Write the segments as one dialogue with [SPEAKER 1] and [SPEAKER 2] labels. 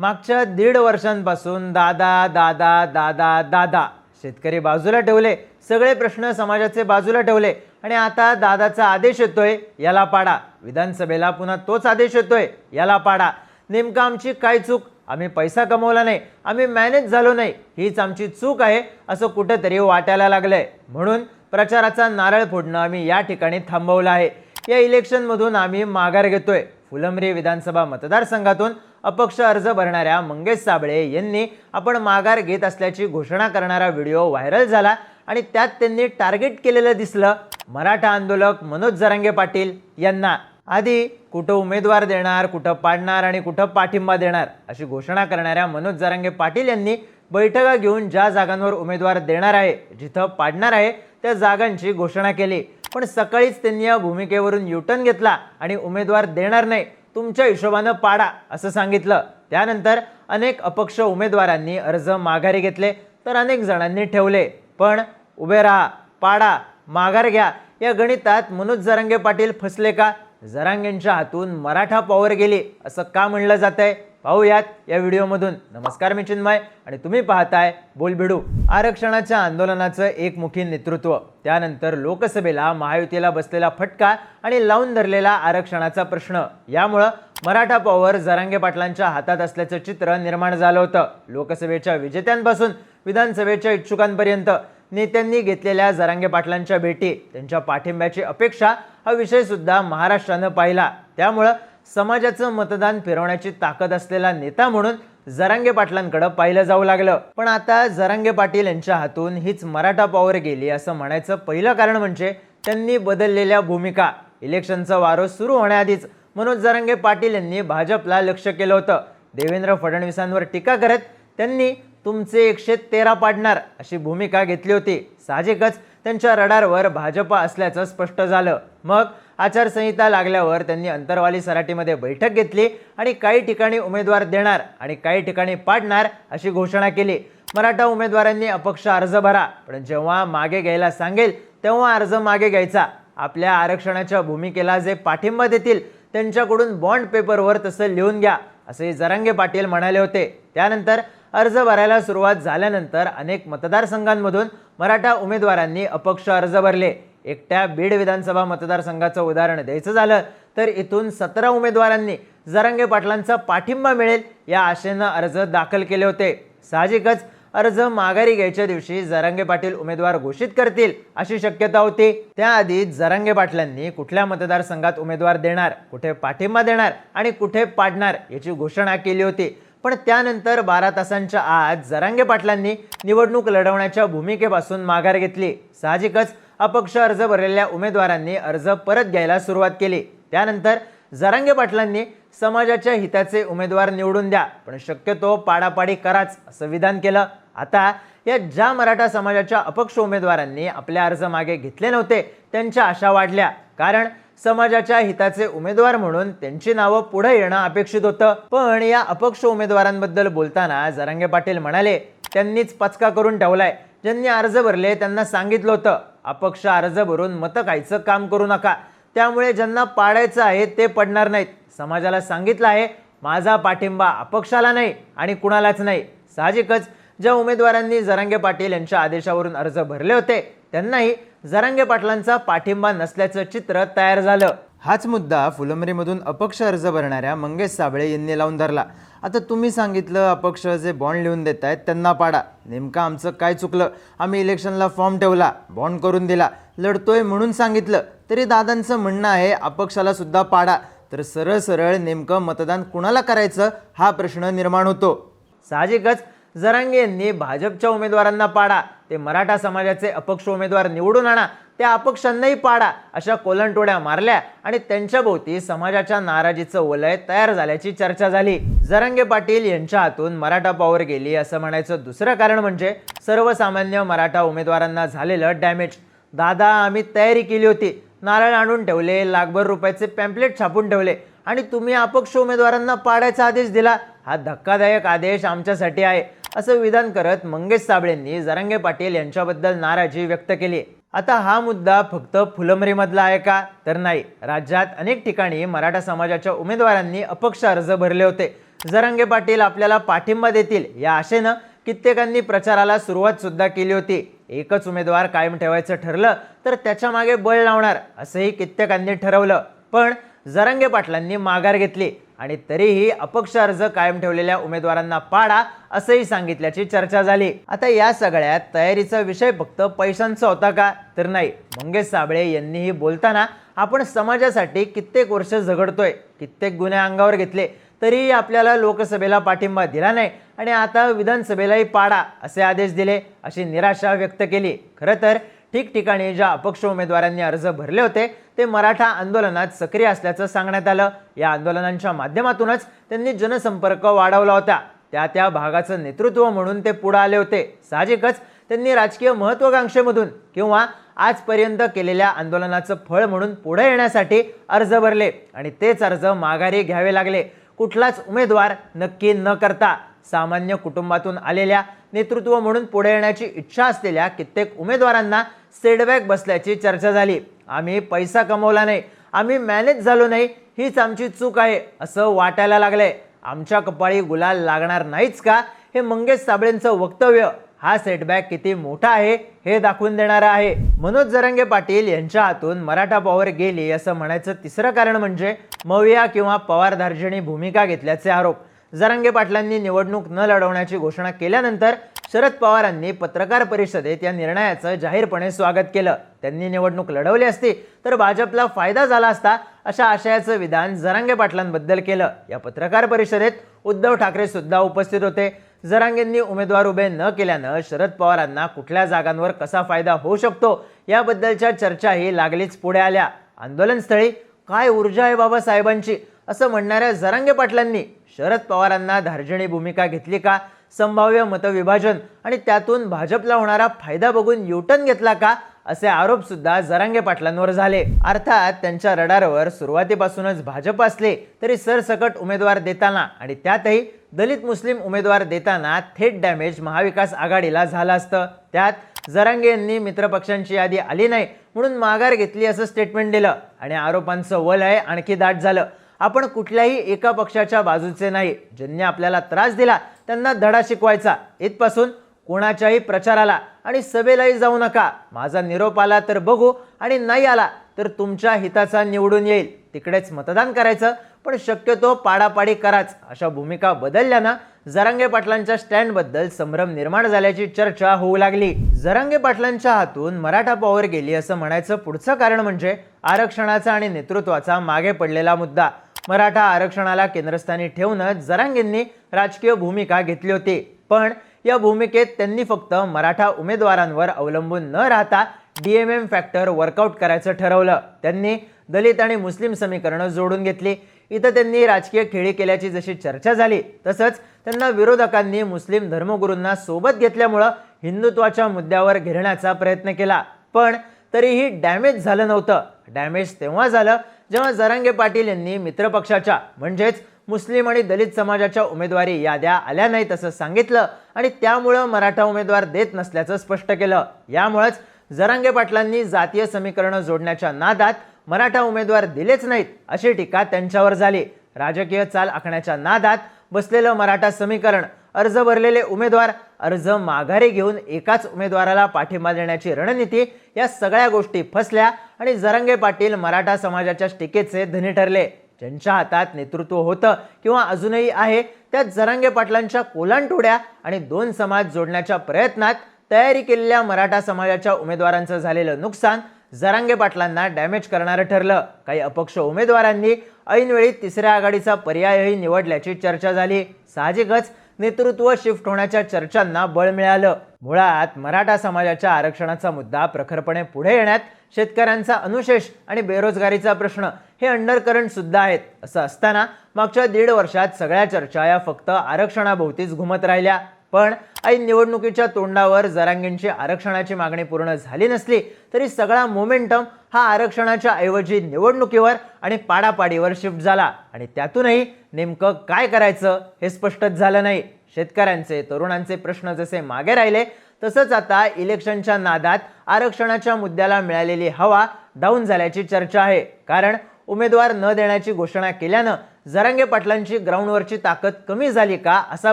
[SPEAKER 1] मागच्या दीड वर्षांपासून दादा दादा दादा दादा शेतकरी बाजूला ठेवले. सगळे प्रश्न समाजाचे बाजूला ठेवले. आणि आता दादाचा आदेश येतोय याला पाडा. विधानसभेला पुन्हा तोच आदेश येतोय याला पाडा. नेमकं आमची काय चूक? आम्ही पैसा कमवला नाही. आम्ही मॅनेज झालो नाही. हीच आमची चूक आहे असं कुठंतरी वाटायला लागलंय. म्हणून प्रचाराचा नारळ फोडणं आम्ही या ठिकाणी थांबवलं आहे. या इलेक्शनमधून आम्ही माघार घेतोय. फुलंब्री विधानसभा मतदारसंघातून अपक्ष अर्ज भरणाऱ्या मंगेश साबळे यांनी आपण माघार घेत असल्याची घोषणा करणारा व्हिडिओ व्हायरल झाला आणि त्यात त्यांनी टार्गेट केलेलं दिसलं. मराठा आंदोलक मनोज जरांगे पाटील यांना. आधी कुठं उमेदवार देणार कुठं पाडणार आणि कुठं पाठिंबा देणार अशी घोषणा करणाऱ्या मनोज जरांगे पाटील यांनी बैठका घेऊन ज्या जागांवर उमेदवार देणार आहे जिथं पाडणार आहे त्या जागांची घोषणा केली. पण सकाळीच त्यांनी या भूमिकेवरून युटर्न घेतला आणि उमेदवार देणार नाही. तुमच्या हिशोबानं पाडा असं सांगितलं. त्यानंतर अनेक अपक्ष उमेदवारांनी अर्ज माघारी घेतले तर अनेक जणांनी ठेवले. पण उभे राहा पाडा माघार घ्या. या गणितात मनोज जरांगे पाटील फसले का? जरांगेंच्या हातून मराठा पॉवर गेली असं का म्हणलं जात आहे पाहूयात या व्हिडिओमधून. नमस्कार मी चिन्मय आणि तुम्ही पाहताय बोलबिडू. आरक्षणाच्या आंदोलनाचं एकमुखी नेतृत्व. त्यानंतर लोकसभेला महायुतीला बसलेला फटका आणि लावून धरलेला आरक्षणाचा प्रश्न. यामुळं मराठा पॉवर जरांगे पाटलांच्या हातात असल्याचं चित्र निर्माण झालं होतं. लोकसभेच्या विजेत्यांपासून विधानसभेच्या इच्छुकांपर्यंत नेत्यांनी घेतलेल्या जरांगे पाटलांच्या भेटी त्यांच्या पाठिंब्याची अपेक्षा हा विषय सुद्धा महाराष्ट्रानं पाहिला. त्यामुळं समाजाचं मतदान फिरवण्याची ताकद असलेला नेता म्हणून जरांगे पाटलांकडे पाहिलं जाऊ लागलं. पण आता जरांगे पाटील यांच्या हातून हीच मराठा पॉवर गेली असं म्हणायचं पहिलं कारण म्हणजे त्यांनी बदललेल्या भूमिका. इलेक्शनचा वारो सुरू होण्याआधीच मनोज जरांगे पाटील यांनी भाजपला लक्ष केलं होतं. देवेंद्र फडणवीसांवर टीका करत त्यांनी तुमचे एकशे तेरा पाडणार अशी भूमिका घेतली होती. साहजिकच त्यांच्या रडारवर भाजप असल्याचं स्पष्ट झालं. मग आचारसंहिता लागल्यावर त्यांनी अंतरवाली सराटीमध्ये बैठक घेतली आणि काही ठिकाणी उमेदवार देणार आणि काही ठिकाणी पाडणार अशी घोषणा केली. मराठा उमेदवारांनी अपक्ष अर्ज भरा पण जेव्हा मागे घ्यायला सांगेल तेव्हा अर्ज मागे घ्यायचा. आपल्या आरक्षणाच्या भूमिकेला जे पाठिंबा देतील त्यांच्याकडून बॉन्ड पेपरवर तसं लिहून घ्या असे जरांगे पाटील म्हणाले होते. त्यानंतर अर्ज भरायला सुरुवात झाल्यानंतर अनेक मतदारसंघांमधून मराठा उमेदवारांनी अपक्ष अर्ज भरले. एकट्या बीड विधानसभा मतदारसंघाचं उदाहरण द्यायचं झालं तर इथून सतरा उमेदवारांनी जरांगे पाटलांचा पाठिंबा मिळेल या आशेनं अर्ज दाखल केले होते. साहजिकच अर्ज माघारी घ्यायच्या दिवशी जरांगे पाटील उमेदवार घोषित करतील अशी शक्यता होती. त्याआधी जरांगे पाटलांनी कुठल्या मतदारसंघात उमेदवार देणार कुठे पाठिंबा देणार आणि कुठे पाडणार याची घोषणा केली होती. पण त्यानंतर बारा तासांच्या आत जरांगे पाटलांनी निवडणूक लढवण्याच्या भूमिकेपासून माघार घेतली. साहजिकच अपक्ष अर्ज भरलेल्या उमेदवारांनी अर्ज परत घ्यायला सुरुवात केली. त्यानंतर जरांगे पाटलांनी समाजाच्या हिताचे उमेदवार निवडून द्या पण शक्यतो पाडापाडी कराच असं विधान केलं. आता या ज्या मराठा समाजाच्या अपक्ष उमेदवारांनी आपले अर्ज मागे घेतले नव्हते त्यांच्या आशा वाढल्या. कारण समाजाच्या हिताचे उमेदवार म्हणून त्यांची नावं पुढे येणं अपेक्षित होतं. पण या अपक्ष उमेदवारांबद्दल बोलताना जरांगे पाटील म्हणाले त्यांनीच पचका करून ठेवलाय. ज्यांनी अर्ज भरले त्यांना सांगितलं होतं अपक्ष अर्ज भरून मतं खायचं काम करू नका. त्यामुळे ज्यांना पाडायचं आहे ते पडणार नाहीत. समाजाला सांगितलं आहे माझा पाठिंबा अपक्षाला नाही आणि कुणालाच नाही. साहजिकच ज्या उमेदवारांनी जरांगे पाटील यांच्या आदेशावरून अर्ज भरले होते त्यांनाही जरांगे पाटलांचा पाठिंबा नसल्याचं चित्र तयार झालं. हाच मुद्दा फुलंबरीमधून अपक्ष अर्ज भरणाऱ्या मंगेश साबळे यांनी लावून धरला. आता तुम्ही सांगितलं अपक्ष जे बॉन्ड लिहून देत आहेत त्यांना पाडा. नेमकं आमचं काय चुकलं? आम्ही इलेक्शनला फॉर्म ठेवला बॉन्ड करून दिला. लढतोय म्हणून सांगितलं तरी दादांचं म्हणणं आहे अपक्षाला सुद्धा पाडा. तर सरळ सरळ नेमकं मतदान कुणाला करायचं हा प्रश्न निर्माण होतो. साहजिकच जरांगे यांनी भाजपच्या उमेदवारांना पाडा ते मराठा समाजाचे अपक्ष उमेदवार निवडून आणा त्या अपक्षांनाही पाडा अशा कोलंटोड्या मारल्या आणि त्यांच्याभोवती समाजाच्या नाराजीचं वलय तयार झाल्याची चर्चा झाली. जरांगे पाटील यांच्या हातून मराठा पॉवर गेली असं म्हणायचं दुसरं कारण म्हणजे सर्वसामान्य मराठा उमेदवारांना झालेलं डॅमेज. दादा आम्ही तयारी केली होती. नारळ आणून ठेवले लाखभर रुपयाचे पॅम्पलेट छापून ठेवले आणि तुम्ही अपक्ष उमेदवारांना पाडायचा आदेश दिला. हा धक्कादायक आदेश आमच्यासाठी आहे. असं विधान करत मंगेश साबळेंनी जरांगे पाटील यांच्याबद्दल नाराजी व्यक्त केली. आता हा मुद्दा फक्त फुलंब्रीमधला आहे का? तर नाही. राज्यात अनेक ठिकाणी मराठा समाजाच्या उमेदवारांनी अपक्ष अर्ज भरले होते. जरांगे पाटील आपल्याला पाठिंबा देतील या आशेनं कित्येकांनी प्रचाराला सुरुवात सुद्धा केली होती. एकच उमेदवार कायम ठेवायचं ठरलं तर त्याच्यामागे बळ लावणार असंही कित्येकांनी ठरवलं. पण जरांगे पाटलांनी माघार घेतली. आणि तरीही अपक्ष अर्ज कायम ठेवलेल्या उमेदवारांना पाडा असंही सांगितल्याची चर्चा झाली. आता या सगळ्यात तयारीचा विषय फक्त पैशांचा होता का? तर नाही. मंगेश साबळे यांनीही बोलताना आपण समाजासाठी कित्येक वर्ष झगडतोय कित्येक गुन्हे अंगावर घेतले तरीही आपल्याला लोकसभेला पाठिंबा दिला नाही आणि आता विधानसभेलाही पाडा असे आदेश दिले अशी निराशा व्यक्त केली. खरं तर ठिकठिकाणी ज्या अपक्ष उमेदवारांनी अर्ज भरले होते ते मराठा आंदोलनात सक्रिय असल्याचं सांगण्यात आलं. या आंदोलनांच्या माध्यमातूनच त्यांनी जनसंपर्क वाढवला होता. त्या त्या भागाचं नेतृत्व म्हणून ते पुढे आले होते. साहजिकच त्यांनी राजकीय महत्वाकांक्षेमधून किंवा आजपर्यंत केलेल्या आंदोलनाचं फळ म्हणून पुढे येण्यासाठी अर्ज भरले आणि तेच अर्ज माघारी घ्यावे लागले. कुठलाच उमेदवार नक्की न करता सामान्य कुटुंबातून आलेल्या नेतृत्व म्हणून पुढे येण्याची इच्छा असलेल्या कित्येक उमेदवारांना सेटबॅक बसल्याची चर्चा झाली. आम्ही पैसा कमवला नाही. आम्ही मॅनेज झालो नाही. हीच आमची चूक आहे असं वाटायला लागलंय. आमच्या कपाळी गुलाल लागणार नाहीच का? हे मंगेश साबळेंचं वक्तव्य. हा सेटबॅक किती मोठा आहे हे दाखवून देणारा आहे. मनोज जरंगे पाटील यांच्या हातून मराठा पॉवर गेली असं म्हणायचं तिसरं कारण म्हणजे मविया किंवा पवार धार्जिणी भूमिका घेतल्याचे आरोप. जरांगे पाटलांनी निवडणूक न लढवण्याची घोषणा केल्यानंतर शरद पवारांनी पत्रकार परिषदेत या निर्णयाचं जाहीरपणे स्वागत केलं. त्यांनी निवडणूक लढवली असती तर भाजपला फायदा झाला असता अशा आशयाचं विधान जरांगे पाटलांबद्दल केलं. या पत्रकार परिषदेत उद्धव ठाकरे सुद्धा उपस्थित होते. जरांगेंनी उमेदवार उभे न केल्यानं शरद पवारांना कुठल्या जागांवर कसा फायदा होऊ शकतो याबद्दलच्या चर्चाही लागलीच पुढे आल्या. आंदोलनस्थळी काय ऊर्जा आहे बाबासाहेबांची? असं म्हणणाऱ्या जरांगे पाटलांनी शरद पवारांना धार्जिणी भूमिका घेतली का? संभाव्य मतविभाजन आणि त्यातून भाजपला होणारा फायदा बघून युटन घेतला का? असे आरोप सुद्धा जरांगे पाटलांवर झाले. अर्थात त्यांच्या रडारवर सुरुवातीपासूनच भाजप असले तरी सरसकट उमेदवार देताना आणि त्यातही दलित मुस्लिम उमेदवार देताना थेट डॅमेज महाविकास आघाडीला झालं असतं. त्यात जरांगे यांनी मित्रपक्षांची यादी आली नाही म्हणून माघार घेतली असं स्टेटमेंट दिलं आणि आरोपांचं वलय आणखी दाट झालं. आपण कुठल्याही एका पक्षाच्या बाजूचे नाही. ज्यांनी आपल्याला त्रास दिला त्यांना धडा शिकवायचा. इथपासून कोणाच्याही प्रचाराला आणि सभेलाही जाऊ नका. माझा निरोप आला तर बघू आणि नाही आला तर तुमच्या हिताचा निवडून येईल. तिकडेच मतदान करायचं पण शक्यतो पाडापाडी कराच. अशा भूमिका बदलल्यानं जरांगे पाटलांच्या स्टँडबद्दल संभ्रम निर्माण झाल्याची चर्चा होऊ लागली. जरांगे पाटलांच्या हातून मराठा पॉवर गेली असं म्हणायचं पुढचं कारण म्हणजे आरक्षणाचा आणि नेतृत्वाचा मागे पडलेला मुद्दा. मराठा आरक्षणाला केंद्रस्थानी ठेवूनच जरांगेंनी राजकीय भूमिका घेतली होती. पण या भूमिकेत त्यांनी फक्त मराठा उमेदवारांवर अवलंबून न राहता डीएमएम फॅक्टर वर्कआउट करायचं ठरवलं. त्यांनी दलित आणि मुस्लिम समीकरणं जोडून घेतली. इथं त्यांनी राजकीय खेळी केल्याची जशी चर्चा झाली तसंच त्यांना विरोधकांनी मुस्लिम धर्मगुरूंना सोबत घेतल्यामुळं हिंदुत्वाच्या मुद्द्यावर घेरण्याचा प्रयत्न केला. पण तरीही डॅमेज झालं नव्हतं. डॅमेज तेव्हा झालं जेव्हा जरांगे पाटील यांनी मित्रपक्षाच्या म्हणजेच मुस्लिम आणि दलित समाजाच्या उमेदवारी याद्या आल्या नाहीत असं सांगितलं आणि त्यामुळं मराठा उमेदवार देत नसल्याचं स्पष्ट केलं. यामुळंच जरांगे पाटलांनी जातीय समीकरणं जोडण्याच्या नादात मराठा उमेदवार दिलेच नाहीत अशी टीका त्यांच्यावर झाली. राजकीय चाल आखण्याच्या नादात बसलेलं मराठा समीकरण अर्ज भरलेले उमेदवार अर्ज माघारी घेऊन एकाच उमेदवाराला पाठिंबा देण्याची रणनीती या सगळ्या गोष्टी फसल्या आणि जरंगे पाटील मराठा समाजाच्या टीकेचे धनी ठरले. ज्यांच्या हातात नेतृत्व होतं किंवा अजूनही आहे त्या जरांगे पाटलांच्या कोलांटोड्या आणि दोन समाज जोडण्याच्या प्रयत्नात तयारी केलेल्या मराठा समाजाच्या उमेदवारांचं झालेलं नुकसान जरांगे पाटलांना डॅमेज करणारं ठरलं. काही अपक्ष उमेदवारांनी ऐनवेळी तिसऱ्या आघाडीचा पर्यायही निवडल्याची चर्चा झाली. साहजिकच नेतृत्व शिफ्ट होण्याच्या चर्चांना बळ मिळालं. मुळात मराठा समाजाच्या आरक्षणाचा मुद्दा प्रखरपणे पुढे येण्यात शेतकऱ्यांचा अनुशेष आणि बेरोजगारीचा प्रश्न हे अंडरकरंट सुद्धा आहेत असं असताना मागच्या दीड वर्षात सगळ्या चर्चा या फक्त आरक्षणाभोवतीच घुमत राहिल्या. पण ऐन निवडणुकीच्या तोंडावर जरांगींची आरक्षणाची मागणी पूर्ण झाली नसली तरी सगळा मोमेंटम हा आरक्षणाच्या ऐवजी निवडणुकीवर आणि पाडापाडीवर शिफ्ट झाला आणि त्यातूनही नेमकं काय करायचं हे स्पष्टच झालं नाही. शेतकऱ्यांचे तरुणांचे प्रश्न जसे मागे राहिले तसंच आता इलेक्शनच्या नादात आरक्षणाच्या मुद्द्याला मिळालेली हवा डाऊन झाल्याची चर्चा आहे. कारण उमेदवार न देण्याची घोषणा केल्यानं जरांगे पाटलांची ग्राउंडवरची ताकद कमी झाली का असा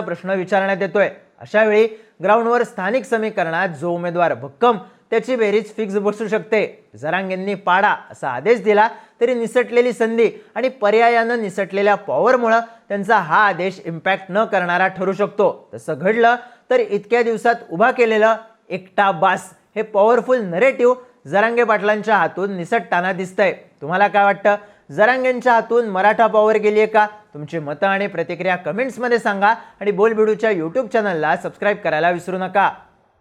[SPEAKER 1] प्रश्न विचारण्यात येतोय. अशावेळी ग्राउंडवर स्थानिक समीकरणात जो उमेदवार भक्कम त्याची बेरीज फिक्स बसू शकते. जरांगेंनी पाडा असा आदेश दिला तरी निसटलेली संधी आणि पर्यायानं निसटलेल्या पॉवरमुळं त्यांचा हा आदेश इम्पॅक्ट न करणारा ठरू शकतो. तसं घडलं तर इतक्या दिवसात उभा केलेलं एकटा बास हे पॉवरफुल नरेटिव्ह जरांगे पाटलांच्या हातून निसटताना दिसतंय. तुम्हाला काय वाटतं? जरांगेंच्या हातून मराठा पॉवर गेली आहे का? तुमची मतं आणि प्रतिक्रिया कमेंट्समध्ये सांगा आणि बोलबिडूच्या यूट्यूब चॅनलला सबस्क्राईब करायला विसरू नका.